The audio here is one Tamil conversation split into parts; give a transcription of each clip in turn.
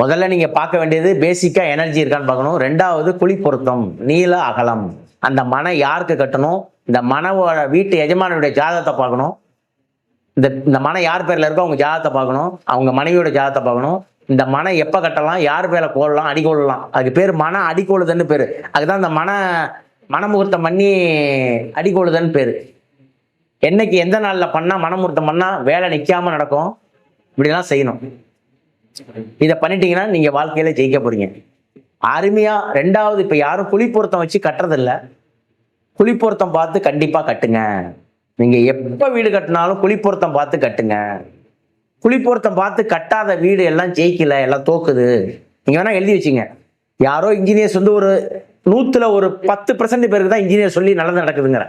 முதல்ல நீங்க பார்க்க வேண்டியது பேசிக்கா எனர்ஜி இருக்கான்னு பார்க்கணும். ரெண்டாவது குழி பொருத்தம் நீள அகலம். அந்த மனை யாருக்கு கட்டணும்? இந்த மனவோட வீட்டு எஜமானுடைய ஜாதகத்தை பார்க்கணும். இந்த இந்த மனை யார் பேர்ல இருக்கோ அவங்க ஜாதகத்தை பார்க்கணும். அவங்க மனைவியோட ஜாதகத்தை பார்க்கணும். இந்த மனை எப்ப கட்டலாம்? யார் பேர கோடலாம் அடிக்கொள்ளலாம் அதுக்கு பேர் மன அடிக்கொழுதுன்னு பேரு. அதுதான் இந்த மன மனமுகூர்த்தம் பண்ணி அடிக்கொழுதுன்னு பேரு. என்னைக்கு எந்த நாள்ல பண்ணா மனமுகூர்த்தம் பண்ணா வேலை நிக்காம நடக்கும்? இப்படிலாம் செய்யணும். இதை பண்ணிட்டீங்கன்னா நீங்க வாழ்க்கையில ஜெயிக்க போறீங்க. அருமையா ரெண்டாவது இப்ப யாரும் குழிப்பொருத்தம் வச்சு கட்டுறதில்ல. குழிப்பொருத்தம் பார்த்து கண்டிப்பா கட்டுங்க. நீங்க எப்ப வீடு கட்டினாலும் குழிப்பொருத்தம் பார்த்து கட்டுங்க. குழிப்பொருத்தம் பார்த்து கட்டாத வீடு எல்லாம் ஜெயிக்கல எல்லாம் தோக்குது. நீங்க வேணா எழுதி வச்சுங்க. யாரோ இன்ஜினியர்ஸ் வந்து ஒரு நூத்துல ஒரு பத்து பர்சன்ட் பேருக்கு தான் இன்ஜினியர் சொல்லி நல்லது நடக்குதுங்கிற.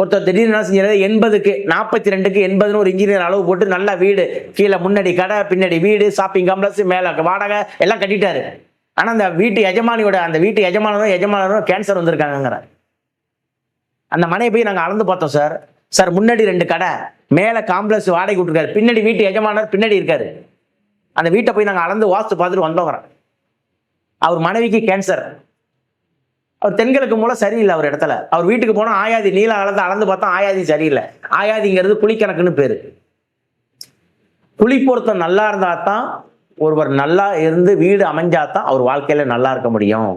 ஒருத்தர் திடீர்னு என்ன செஞ்சாரு? எண்பதுக்கு நாற்பத்தி ரெண்டுக்கு எண்பதுன்னு ஒரு இன்ஜினியர் அளவு போட்டு நல்ல வீடு கீழே முன்னாடி கடை பின்னாடி வீடு ஷாப்பிங் காம்ப்ளெக்ஸ் மேலே வாடகை எல்லாம் கட்டிட்டாரு. ஆனால் அந்த வீட்டு எஜமானியோட அந்த வீட்டு எஜமானரும் எஜமானரும் கேன்சர் வந்திருக்காங்கங்கிற அந்த மனையை போய் நாங்கள் அளந்து பார்த்தோம் சார் சார் முன்னாடி ரெண்டு கடை மேலே காம்ப்ளெக்ஸ் வாடகை விட்டுருக்காரு பின்னாடி வீட்டு எஜமானர் பின்னாடி இருக்காரு. அந்த வீட்டை போய் நாங்கள் அளந்து வாஸ்து பார்த்துட்டு வந்தோம் அவர் மனைவிக்கு கேன்சர் அவர் தென்கிழக்கு மூலம் சரியில்லை அவர் இடத்துல. அவர் வீட்டுக்கு போனால் ஆயாதி நீல அளந்து அளந்து பார்த்தா ஆயாதி சரியில்லை. ஆயாதிங்கிறது குழிக்கணக்குன்னு பேரு. குழி பொருத்தம் நல்லா இருந்தா தான் ஒருவர் நல்லா இருந்து வீடு அமைஞ்சாதான் அவர் வாழ்க்கையில நல்லா இருக்க முடியும்.